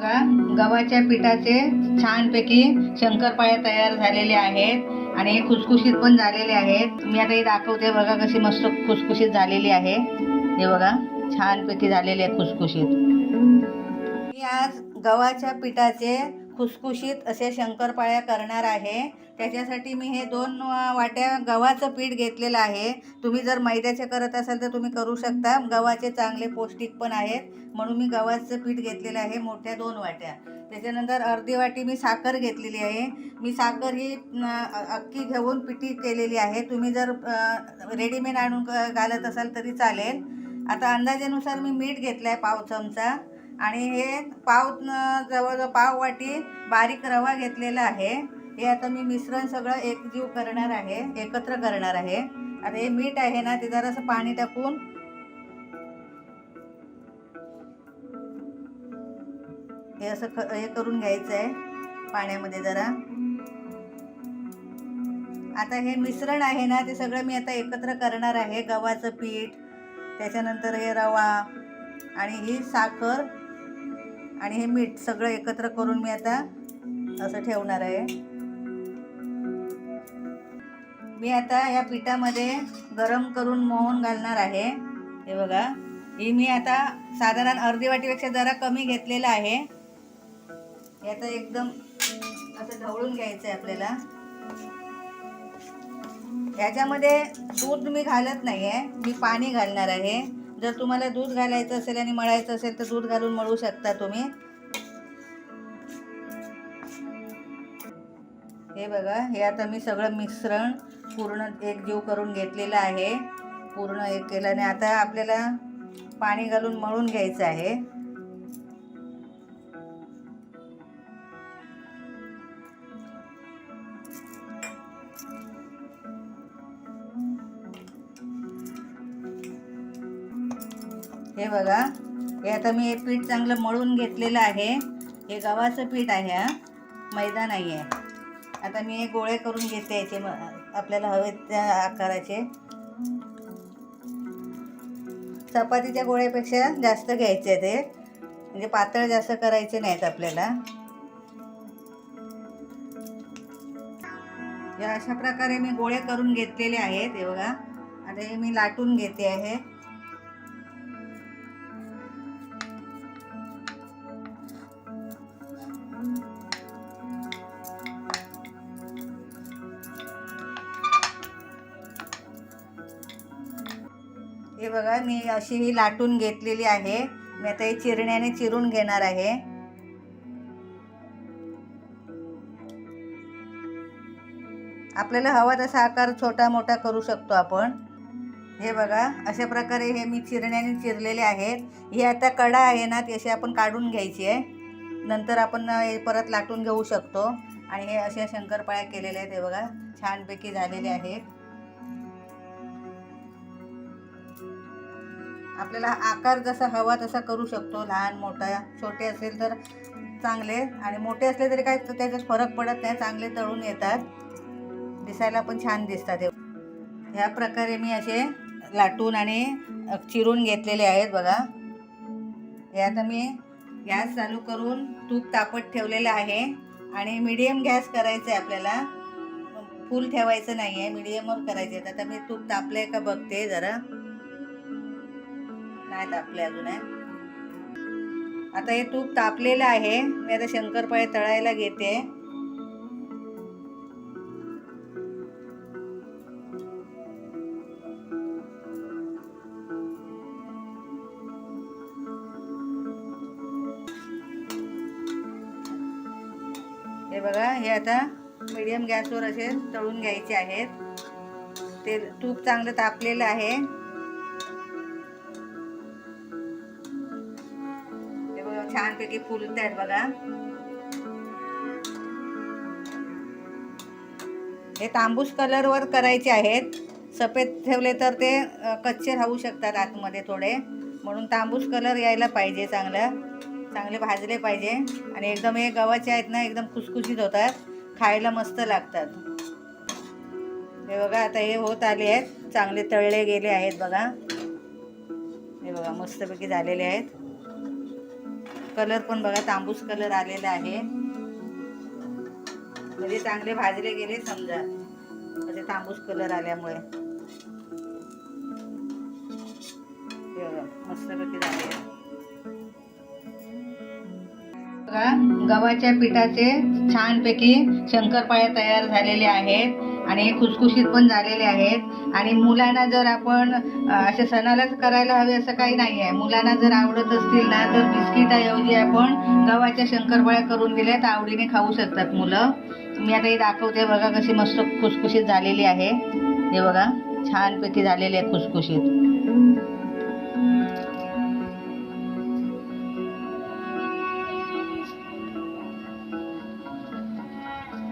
बघा गव्हाच्या पिठाचे छानपैकी शंकरपाळ्या तयार झालेले आहेत आणि हे खुसखुशीत पण झालेले आहेत. मी आता हे दाखवते बघा कशी मस्त खुसखुशीत झालेली आहे. हे बघा छानपैकी झालेले आहे खुसखुशीत. मी आज गव्हाच्या पिठाचे खुसखुशीत असे शंकरपाळ्या करणार आहे. त्याच्यासाठी मी हे दोन वाट्या गव्हाचं पीठ घेतलेलं आहे. तुम्ही जर मैद्याचे करत असाल तर तुम्ही करू शकता. गव्हाचे चांगले पौष्टिक पण आहेत. म्हणून मी गव्हाचं पीठ घेतलेलं आहे मोठ्या दोन वाट्या. त्याच्यानंतर अर्धी वाटी मी साखर घेतलेली आहे. मी साखर ही अक्की अख्खी घेऊन पिठी केलेली आहे. तुम्ही जर रेडीमेड आणून क- घालत असाल तरी चालेल. आता अंदाजेनुसार मी मीठ घेतलं आहे पाव चमचा. आणि हे पाव न- जवळजवळ पाव वाटी बारीक रवा घेतलेला आहे. हे आता मी मिश्रण सगळं एकजीव करणार आहे एकत्र करणार आहे. आता हे मीठ आहे ना ते जरासं पाणी टाकून हे असं क- हे करून घ्यायचं आहे पाण्यामध्ये जरा. आता हे मिश्रण आहे ना ते सगळं मी आता एकत्र करणार आहे गव्हाचं पीठ त्याच्यानंतर हे रवा आणि ही साखर. आणि हे मीठ सगळं एकत्र करून मी आता असं ठेवणार आहे. मी आता या पिठामध्ये गरम करून मोहन घालणार आहे. हे बघा ही मी आता साधारण अर्धी वाटीपेक्षा जरा कमी घेतलेलं आहे. हे आता एकदम असं ढवळून घ्यायचं आहे आपल्याला. ह्याच्यामध्ये दूध मी घालत नाही आहे मी पाणी घालणार आहे. जर तुम्हाला दूध घालायचं असेल आणि मळायचं असेल तर दूध घालून मळू शकता तुम्ही. हे बघा हे आता मी सगळं मिश्रण पूर्ण एकजीव करून घेतलेलं आहे. पूर्ण एक केलं आणि आता आपल्याला पाणी घालून मळून घ्यायचं आहे. हे बघा हे आता मी हे पीठ चांगलं मळून घेतलेलं आहे. हे गव्हाचं पीठ आहे हा. मैदा नाही आहे आता मी हे गोळे करून घेते याचे म- आपल्याला हवे त्या आकाराचे. चपातीच्या गोळ्यापेक्षा जास्त घ्यायचे ते. म्हणजे पातळ जास्त करायचे नाहीत आपल्याला. या अशा प्रकारे मी गोळे करून घेतलेले आहेत हे बघा. आता हे मी लाटून घेते आहे. हे बघा मी अशी ही लाटून घेतलेली आहे. मी आता ही चिरण्याने चिरून घेणार आहे. आपल्याला हवा तसा आकार छोटा मोठा करू शकतो आपण. हे बघा अशा प्रकारे हे मी चिरण्याने चिरलेले आहेत. ही आता कडा आहे ना ती अशी आपण काढून घ्यायची आहे. नंतर आपण हे परत लाटून घेऊ शकतो. आणि हे अशा शंकरपाळ्या केलेल्या आहेत हे बघा छानपैकी झालेले आहेत. आपल्याला आकार जसा हवा तसा करू शकतो. लहान मोठा छोटे असेल तर चांगले आणि मोठे असले तरी काय त्याच्यात फरक पडत नाही. चांगले तळून येतात. दिसायला पण छान दिसतात. ह्या प्रकारे मी असे लाटून आणि चिरून घेतलेले आहेत बघा. हे आता मी गॅस चालू करून तूप तापत ठेवलेलं आहे आणि मीडियम गॅस करायचं आहे आपल्याला. फुल ठेवायचं नाही आहे मीडियमवर करायचे आहेत आता मी तूप तापलं आहे का बघते जरा. नाही तापले अजून आहे आता हे तूप तापलेलं आहे. मी आता शंकरपाळे तळायला घेते. हे बघा हे आता मीडियम गॅसवर असे तळून घ्यायचे आहेत. ते तूप चांगलं तापलेलं आहे. छानपैकी फुलत आहेत बघा. हे तांबूस कलरवर करायचे आहेत. सफेद ठेवले तर ते कच्चे राहू शकतात आतमध्ये थोडे. म्हणून तांबूस कलर यायला पाहिजे चांगलं. चांगले भाजले पाहिजे. आणि एकदम हे गव्हाचे आहेत ना एकदम खुसखुशीत होतात. खायला मस्त लागतात. हे बघा आता हे होत आले आहेत. चांगले तळले गेले आहेत बघा. हे बघा मस्तपैकी झालेले आहेत. कलर पण बघा तांबूस कलर आलेला आहे. म्हणजे चांगले भाजले गेले समजा. म्हणजे तांबूस कलर आल्यामुळे. बघा, मस्तपैकी झाले. बघा गव्हाच्या पिठाचे छानपैकी शंकरपाळ्या तयार झालेले आहेत. आणि हे खुसखुशीत पण झालेले आहेत. आणि मुलांना जर आपण अशा असे सणालाच करायला हवे असं काही नाही आहे मुलांना जर आवडत असतील ना तर बिस्किटाऐवजी आपण गव्हाच्या शंकरपाळ्या करून दिल्या तर आवडीने खाऊ शकतात मुलं. मी आता हे दाखवते बघा कशी मस्त खुसखुशीत झालेली आहे. हे बघा छानपैकी झालेली आहे खुसखुशीत.